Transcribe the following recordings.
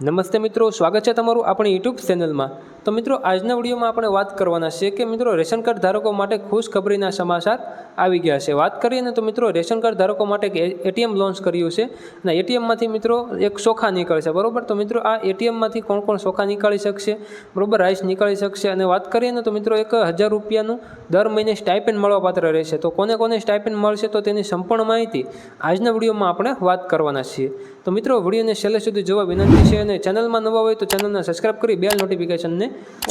નમસ્તે મિત્રો, સ્વાગત છે તમારું આપણી યુટ્યુબ ચેનલમાં તો મિત્રો, આજના વિડીયોમાં આપણે વાત કરવાના છે કે મિત્રો, રેશન કાર્ડ ધારકો માટે ખુશખબરીના સમાચાર આવી ગયા છે. વાત કરીએ ને તો મિત્રો, રેશન કાર્ડ ધારકો માટે એટીએમ લોન્ચ કર્યું છે અને એટીએમમાંથી મિત્રો, એક સોખા નીકળશે બરાબર? તો મિત્રો, આ એટીએમમાંથી કોણ કોણ સોખા નીકાળી શકશે? બરાબર? રાઈસ નીકાળી શકશે. અને વાત કરીએ ને તો મિત્રો, એક હજાર રૂપિયાનું દર મહિને સ્ટાઇપેન્ડ મળવાપાત્ર રહેશે. તો કોને કોને સ્ટાઇપેન્ડ મળશે તો તેની સંપૂર્ણ માહિતી આજના વિડીયોમાં આપણે વાત કરવાના છીએ. તો મિત્રો, વિડીયોને છેલ્લે સુધી જોવા વિનંતી છે અને ચેનલમાં નવા હોય તો ચેનલને સબસ્ક્રાઈબ કરી, બેલ નોટિફિકેશનને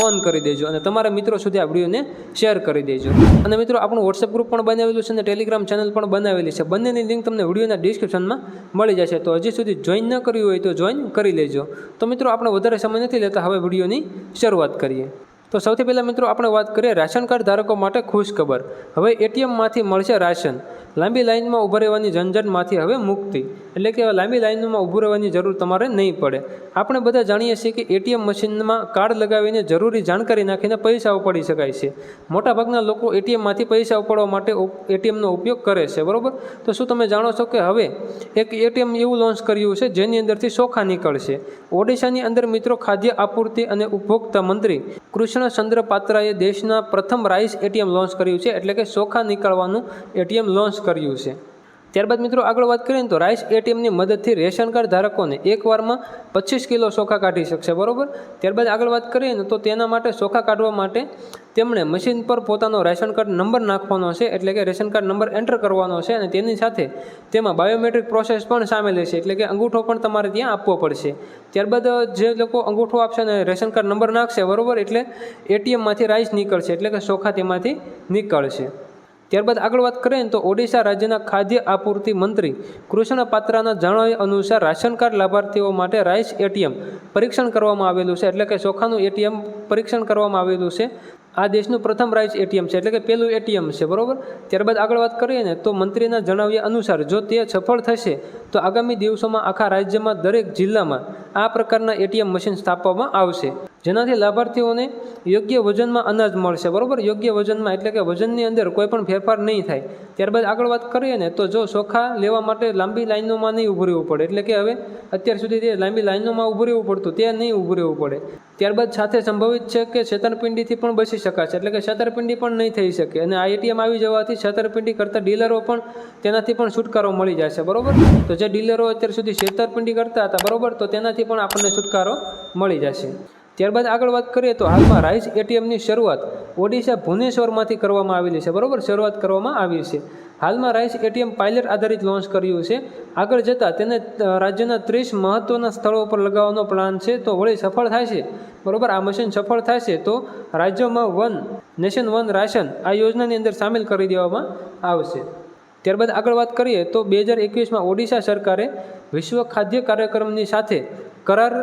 ઓન કરી દેજો. અને તમારા મિત્રો સુધી આ વિડીયોને શેર કરી દેજો. અને મિત્રો, આપણું વોટ્સએપ ગ્રુપ પણ બનાવેલું છે અને ટેલિગ્રામ ચેનલ પણ બનાવેલી છે. બંનેની લિંક તમને વિડીયોના ડિસ્ક્રિપ્શનમાં મળી જશે. તો હજી સુધી જોઈન ન કર્યું હોય તો જોઈન કરી લેજો. તો મિત્રો, આપણે વધારે સમય નથી લેતા, હવે વિડીયોની શરૂઆત કરીએ. તો સૌથી પહેલાં મિત્રો, આપણે વાત કરીએ રાશન કાર્ડ ધારકો માટે ખુશ ખબર હવે એટીએમમાંથી મળશે રાશન. લાંબી લાઇનમાં ઊભા રહેવાની ઝંઝટમાંથી હવે મુક્તિ. એટલે કે લાંબી લાઇનમાં ઊભું રહેવાની જરૂર તમારે નહીં પડે. આપણે બધા જાણીએ છીએ કે એટીએમ મશીનમાં કાર્ડ લગાવીને જરૂરી જાણકારી નાખીને પૈસા ઉપાડી શકાય છે. મોટાભાગના લોકો એટીએમમાંથી પૈસા ઉપાડવા માટે એટીએમનો ઉપયોગ કરે છે, બરાબર? તો શું તમે જાણો છો કે હવે એક એટીએમ એવું લોન્ચ કર્યું છે જેની અંદરથી સોખા નીકળશે? ઓડિશાની અંદર મિત્રો ખાદ્ય આપૂર્તિ અને ઉપભોક્તા મંત્રી કૃષ્ણચંદ્ર પાત્રાએ દેશના પ્રથમ રાઈસ એટીએમ લોન્ચ કર્યું છે એટલે કે સોખા નીકળવાનું એટીએમ લોન્ચ કર્યું છે. ત્યારબાદ મિત્રો આગળ વાત કરીએ તો રાઈસ એટીએમની મદદથી રેશન કાર્ડ ધારકોને એકવારમાં પચીસ કિલો ચોખા કાઢી શકશે, બરાબર? ત્યારબાદ આગળ વાત કરીએ ને તો તેના માટે ચોખા કાઢવા માટે તેમણે મશીન પર પોતાનો રેશન કાર્ડ નંબર નાખવાનો છે, એટલે કે રેશન કાર્ડ નંબર એન્ટર કરવાનો છે અને તેની સાથે તેમાં બાયોમેટ્રિક પ્રોસેસ પણ સામેલ છે, એટલે કે અંગૂઠો પણ તમારે ત્યાં આપવો પડશે. ત્યારબાદ જે લોકો અંગૂઠો આપશે અને રેશન કાર્ડ નંબર નાખશે, બરાબર? એટલે એટીએમમાંથી રાઈસ નીકળશે, એટલે કે ચોખા તેમાંથી નીકળશે. ત્યારબાદ આગળ વાત કરીએ તો ઓડિશા રાજ્યના ખાદ્ય આપૂર્તિ મંત્રી કૃષ્ણ પાત્રાના જણાવ્યા અનુસાર રાશન કાર્ડ લાભાર્થીઓ માટે રાઈસ એટીએમ પરીક્ષણ કરવામાં આવેલું છે. એટલે કે ચોખાનું એટીએમ પરીક્ષણ કરવામાં આવેલું છે. આ દેશનું પ્રથમ રાઈસ એટીએમ છે. એટલે કે પહેલું એટીએમ છે. બરાબર? ત્યારબાદ આગળ વાત કરીએ ને તો મંત્રીના જણાવ્યા અનુસાર જો તે સફળ થશે, તો આગામી દિવસોમાં આખા રાજ્યમાં દરેક જિલ્લામાં આ પ્રકારના એટીએમ મશીન સ્થાપવામાં આવશે. જેનાથી લાભાર્થીઓને યોગ્ય વજનમાં અનાજ મળશે, બરાબર? યોગ્ય વજનમાં એટલે કે વજનની અંદર કોઈ પણ ફેરફાર નહીં થાય. ત્યારબાદ આગળ વાત કરીએ ને, તો જો ચોખા લેવા માટે લાંબી લાઈનોમાં નહીં ઊભું રહેવું પડે. એટલે કે હવે અત્યાર સુધી તે લાંબી લાઈનોમાં ઊભું રહેવું પડતું, તે નહીં ઊભું રહેવું પડે. ત્યારબાદ સાથે સંભવિત છે કે છેતરપિંડીથી પણ બચી શકાશે. એટલે કે છેતરપિંડી પણ નહીં થઈ શકે. અને આ એટીએમ આવી જવાથી છેતરપિંડી કરતાં ડીલરો પણ તેનાથી પણ છુટકારો મળી જશે, બરાબર? તો જે ડીલરો અત્યાર સુધી છેતરપિંડી કરતા હતા, બરાબર? તો તેનાથી પણ આપણને છુટકારો મળી જશે. ત્યારબાદ આગળ વાત કરીએ તો હાલમાં રાઈસ એટીએમની શરૂઆત ઓડિશા ભુવનેશ્વરમાંથી કરવામાં આવેલી છે. બરાબર? શરૂઆત કરવામાં આવી છે. હાલમાં રાઈસ એટીએમ પાયલટ આધારિત લોન્ચ કર્યું છે. આગળ જતાં તેને રાજ્યના ત્રીસ મહત્ત્વના સ્થળો પર લગાવવાનો પ્લાન છે. તો વળી સફળ થાય છે. બરાબર? આ મશીન સફળ થશે તો રાજ્યોમાં વન નેશન વન રાશન આ યોજનાની અંદર સામેલ કરી દેવામાં આવશે. ત્યારબાદ આગળ વાત કરીએ તો બે હજાર એકવીસમાં ઓડિશા સરકારે વિશ્વ ખાદ્ય કાર્યક્રમની સાથે કરાર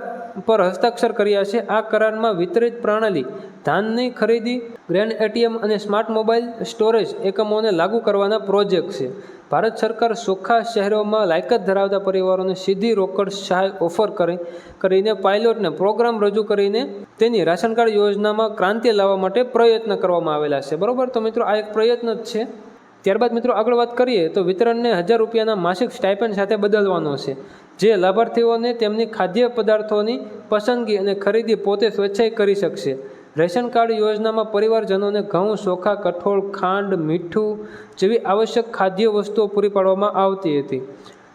પર હસ્તાક્ષર કર્યા છે. આ કરારમાં વિતરિત પ્રણાલી, ધાનની ખરીદી, ગ્રેન્ડ એટીએમ અને સ્માર્ટ મોબાઈલ સ્ટોરેજ એકમોને લાગુ કરવાના પ્રોજેક્ટ છે. ભારત સરકાર ચોખ્ખા શહેરોમાં લાયકાત ધરાવતા પરિવારોને સીધી રોકડ સહાય ઓફર કરી, કરીને પાયલોટને પ્રોગ્રામ રજૂ કરીને તેની રાશન કાર્ડ યોજનામાં ક્રાંતિ લાવવા માટે પ્રયત્ન કરવામાં આવેલા છે. બરાબર? તો મિત્રો, આ એક પ્રયત્ન જ છે. ત્યારબાદ મિત્રો આગળ વાત કરીએ તો વિતરણને હજાર રૂપિયાના માસિક સ્ટાઇપેન્ડ સાથે બદલવાનો છે. જે લાભાર્થીઓને તેમની ખાદ્ય પદાર્થોની પસંદગી અને ખરીદી પોતે સ્વેચ્છાએ કરી શકશે. રેશન કાર્ડ યોજનામાં પરિવારજનોને ઘઉં, ચોખા, કઠોળ, ખાંડ, મીઠું જેવી આવશ્યક ખાદ્ય વસ્તુઓ પૂરી પાડવામાં આવતી હતી.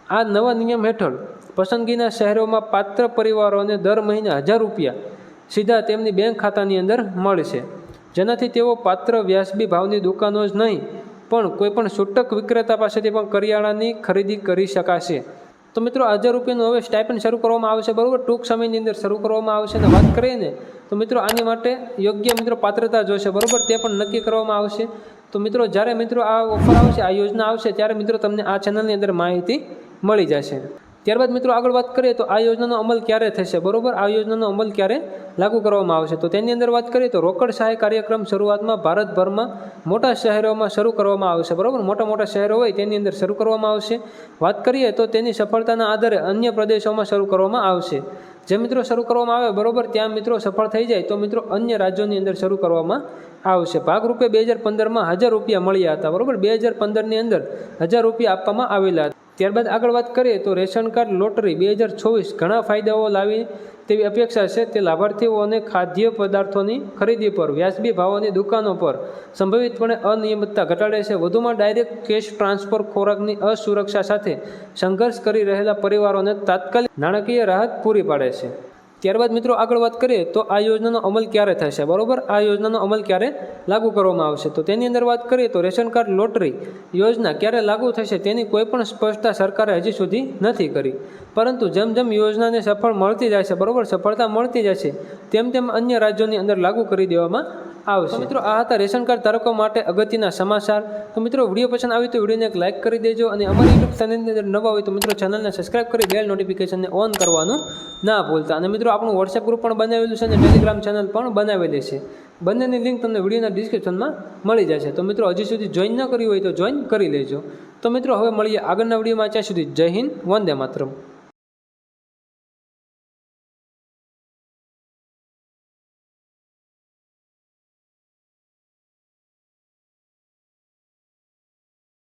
આ નવા નિયમ હેઠળ પસંદગીના શહેરોમાં પાત્ર પરિવારોને દર મહિને હજાર રૂપિયા સીધા તેમની બેંક ખાતાની અંદર મળશે. જેનાથી તેઓ પાત્ર વ્યાસબી ભાવની દુકાનો જ નહીં પણ કોઈપણ છૂટક વિક્રેતા પાસેથી પણ કરિયાણાની ખરીદી કરી શકાશે. તો મિત્રો હજાર રૂપિયાનું હવે સ્ટાઇપન્ડ શરૂ કરવામાં આવશે, બરાબર? ટૂંક સમયની અંદર શરૂ કરવામાં આવશે. અને વાત કરીએ ને તો મિત્રો, આની માટે યોગ્ય મિત્રો પાત્રતા જોશે, બરાબર? તે પણ નક્કી કરવામાં આવશે. તો મિત્રો, જ્યારે મિત્રો આ ઓફર આવશે, આ યોજના આવશે, ત્યારે મિત્રો તમને આ ચેનલની અંદર માહિતી મળી જશે. ત્યારબાદ મિત્રો આગળ વાત કરીએ તો આ યોજનાનો અમલ ક્યારે થશે? બરોબર? આ યોજનાનો અમલ ક્યારે લાગુ કરવામાં આવશે? તો તેની અંદર વાત કરીએ તો રોકડ સહાય કાર્યક્રમ શરૂઆતમાં ભારતભરમાં મોટા શહેરોમાં શરૂ કરવામાં આવશે. બરાબર? મોટા મોટા શહેરો હોય તેની અંદર શરૂ કરવામાં આવશે. વાત કરીએ તો તેની સફળતાના આધારે અન્ય પ્રદેશોમાં શરૂ કરવામાં આવશે. જે મિત્રો શરૂ કરવામાં આવે, બરોબર? ત્યાં મિત્રો સફળ થઈ જાય તો મિત્રો અન્ય રાજ્યોની અંદર શરૂ કરવામાં આવશે. ભાગરૂપે બે હજાર પંદરમાં હજાર રૂપિયા મળ્યા હતા. બરાબર? બે હજાર પંદરની અંદર હજાર રૂપિયા આપવામાં આવેલા હતા. ત્યારબાદ આગળ વાત કરીએ તો રેશન કાર્ડ, લોટરી બે હજાર ચોવીસ ઘણા ફાયદાઓ લાવી તેવી અપેક્ષા છે તે લાભાર્થીઓને ખાદ્ય પદાર્થોની ખરીદી પર, વ્યાજબી ભાવોની દુકાનો પર સંભવિતપણે અનિયમિતતા ઘટાડે છે. વધુમાં ડાયરેક્ટ કેશ ટ્રાન્સફર ખોરાકની અસુરક્ષા સાથે સંઘર્ષ કરી રહેલા પરિવારોને તાત્કાલિક નાણાકીય રાહત પૂરી પાડે છે. ત્યારબાદ મિત્રો આગળ વાત કરીએ તો આ યોજનાનો અમલ ક્યારે થશે? બરાબર? આ યોજનાનો અમલ ક્યારે લાગુ કરવામાં આવશે? તો તેની અંદર વાત કરીએ તો રેશન કાર્ડ લોટરી યોજના ક્યારે લાગુ થશે તેની કોઈ પણ સ્પષ્ટતા સરકારે હજી સુધી નથી કરી. પરંતુ જેમ જેમ યોજનાને સફળ મળતી જાય છે, બરાબર? સફળતા મળતી જાય છે, તેમ તેમ અન્ય રાજ્યોની અંદર લાગુ કરી દેવામાં આવશે. મિત્રો, આ હતા રેશન કાર્ડ ધારકો માટે અગત્યના સમાચાર. તો મિત્રો, વીડિયો પસંદ આવી તો વિડીયોને એક લાઇક કરી દેજો અને અમારી યુટ્યુબ ચેનલની અંદર નવા હોય તો મિત્રો, ચેનલને સબસ્ક્રાઇબ કરી બેલ નોટિફિકેશનને ઓન કરવાનું ના ભૂલતા. અને મિત્રો, આપણું વોટ્સએપ ગ્રુપ પણ બનાવેલું છે અને ટેલિગ્રામ ચેનલ પણ બનાવેલી છે. બંનેની લિંક તમને વિડીયોના ડિસ્ક્રિપ્શનમાં મળી જશે. તો મિત્રો, હજી સુધી જોઈન ન કર્યું હોય તો જોઈન કરી લેજો. તો મિત્રો, હવે મળીએ આગળના વિડીયોમાં. ત્યાં સુધી જય હિન્દ, વંદે માતરમ.